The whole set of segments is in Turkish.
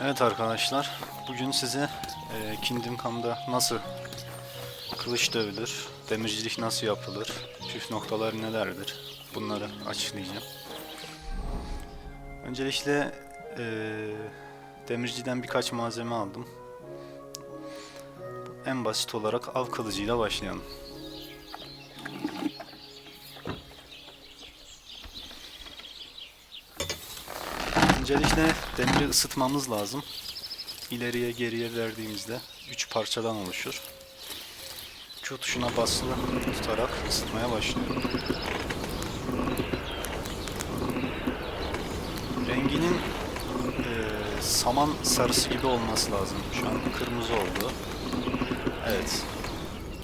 Evet arkadaşlar, bugün size e, Kingdom Come'da nasıl kılıç dövülür, demircilik nasıl yapılır, püf noktaları nelerdir bunları açıklayacağım. Öncelikle e, demirciden birkaç malzeme aldım. En basit olarak av kılıcıyla başlayalım. Öncelikle demiri ısıtmamız lazım. İleriye geriye verdiğimizde 3 parçadan oluşur. Q tuşuna basılı tutarak ısıtmaya başlıyorum. Renginin eee, saman sarısı gibi olması lazım. Şu an kırmızı oldu. Evet.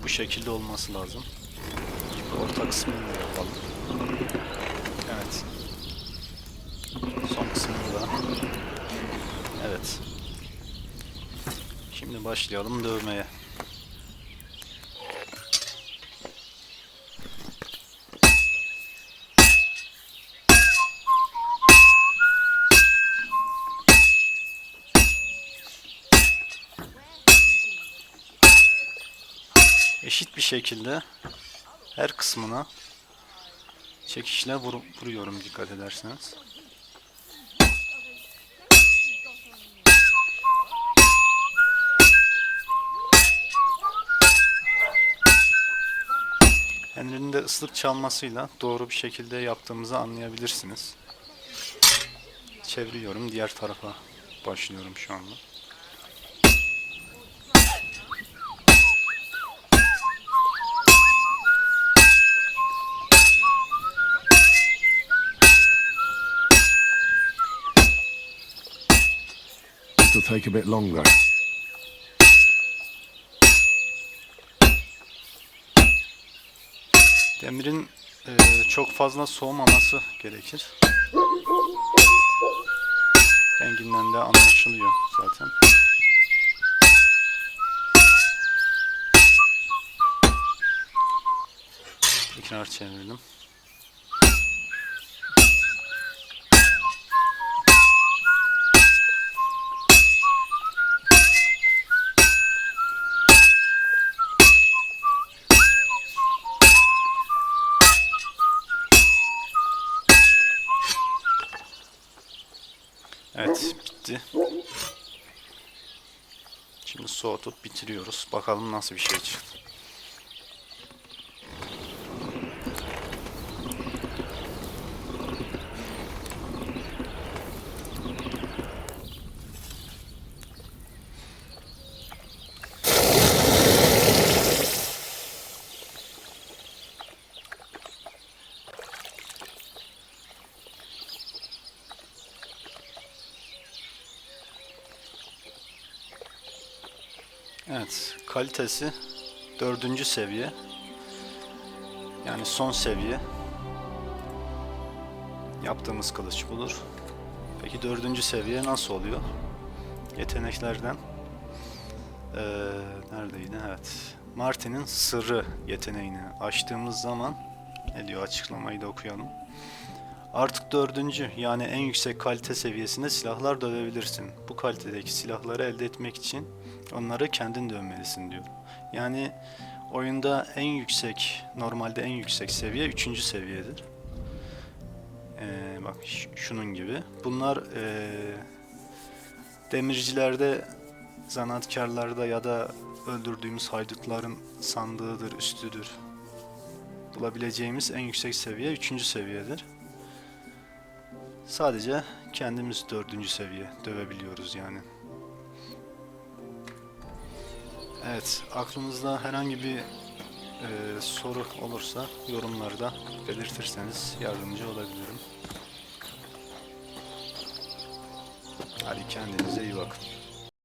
Bu şekilde olması lazım. Şimdi orta kısmını yapalım. Evet. Son kısmını da. Evet. Şimdi başlayalım dövmeye. Eşit bir şekilde her kısmına çekişle vur- vuruyorum dikkat ederseniz. Ellerinde ıslık çalmasıyla doğru bir şekilde yaptığımızı anlayabilirsiniz. Çeviriyorum diğer tarafa başlıyorum şu anda. It'll take a bit longer. Demirin e, çok fazla soğumaması gerekir. Renginden de anlaşılıyor zaten. Tekrar çevirdim. Evet bitti. Şimdi soğutup bitiriyoruz. Bakalım nasıl bir şey çıktı. Evet, kalitesi dördüncü seviye. Yani son seviye. Yaptığımız kılıç budur. Peki dördüncü seviye nasıl oluyor? Yeteneklerden eee, neredeydi? Evet. Martin'in sırrı yeteneğini açtığımız zaman ne diyor açıklamayı da okuyalım. Artık dördüncü yani en yüksek kalite seviyesinde silahlar dövebilirsin. Bu kalitedeki silahları elde etmek için onları kendin dövmelisin diyor. Yani oyunda en yüksek, normalde en yüksek seviye üçüncü seviyedir. Ee, bak şunun gibi. Bunlar ee, demircilerde, zanaatkarlarda ya da öldürdüğümüz haydutların sandığıdır, üstüdür. Bulabileceğimiz en yüksek seviye üçüncü seviyedir. Sadece kendimiz dördüncü seviye dövebiliyoruz yani. Evet, aklınızda herhangi bir e, soru olursa yorumlarda belirtirseniz yardımcı olabilirim. Hadi kendinize iyi bakın.